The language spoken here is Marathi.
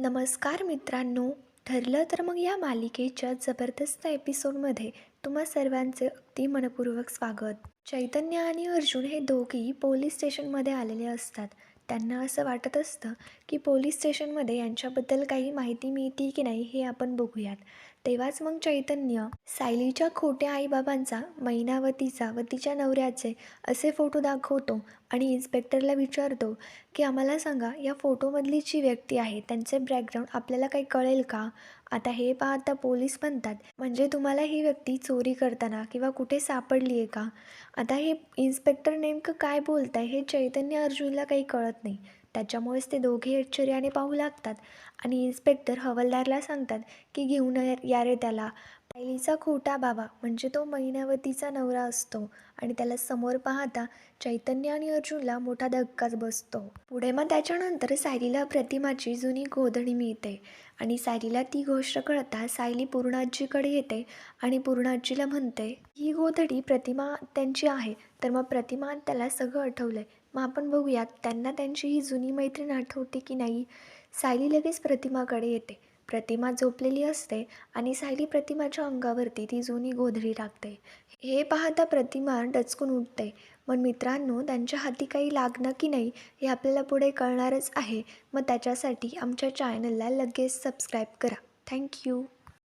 नमस्कार मित्रांनो ठरलं तर मग या मालिकेच्या जबरदस्त एपिसोडमध्ये तुम्हा सर्वांचे अगदी मनपूर्वक स्वागत. चैतन्य आणि अर्जुन हे दोघी पोलीस स्टेशनमध्ये आलेले असतात. त्यांना असं वाटत असतं की पोलीस स्टेशनमध्ये यांच्याबद्दल काही माहिती मिळते की नाही हे आपण बघूयात. तेव्हाच मग चैतन्य सायलीच्या खोट्या आईबाबांचा मैनावतीचा व तिच्या नवऱ्याचे असे फोटो दाखवतो आणि इन्स्पेक्टरला विचारतो की आम्हाला सांगा या फोटोमधली जी व्यक्ती आहे त्यांचे बॅकग्राऊंड आपल्याला काही कळेल का? आता हे पाहता पोलीस म्हणतात म्हणजे तुम्हाला ही व्यक्ती चोरी करताना किंवा कुठे सापडली आहे का? आता हे इन्स्पेक्टर नेमकं काय बोलत आहे हे चैतन्य अर्जुनला काही कळत नाही. त्याच्यामुळेच ते दोघे आश्चर्याने पाहू लागतात. आणि इन्स्पेक्टर हवालदारला सांगतात की घेऊन या या रे त्याला. सायलीचा खोटा बाबा म्हणजे तो महिन्यावतीचा नवरा असतो आणि त्याला समोर पाहता चैतन्य आणि अर्जुनला मोठा धक्काच बसतो. पुढे मग त्याच्यानंतर सायलीला प्रतिमाची जुनी गोधडी मिळते आणि सायलीला ती गोष्ट कळता सायली पूर्णाजीकडे येते आणि पूर्णाजीला म्हणते ही गोधडी प्रतिमा त्यांची आहे तर मग प्रतिमा त्याला सगळं आठवलं आहे मग आपण बघूयात त्यांना त्यांची ही जुनी मैत्रीण आठवते की नाही. सायली लगेच प्रतिमाकडे येते. प्रतिमा झोपलेली असते आणि सायली प्रतिमाच्या अंगावरती ती जुनी गोधडी टाकते. हे पाहता प्रतिमा डचकून उठते. मग मित्रांनो त्यांच्या हाती काही लागणं की नाही हे आपल्याला पुढे कळणारच आहे. मग त्याच्यासाठी आमच्या चॅनलला लगेच सबस्क्राईब करा. थँक्यू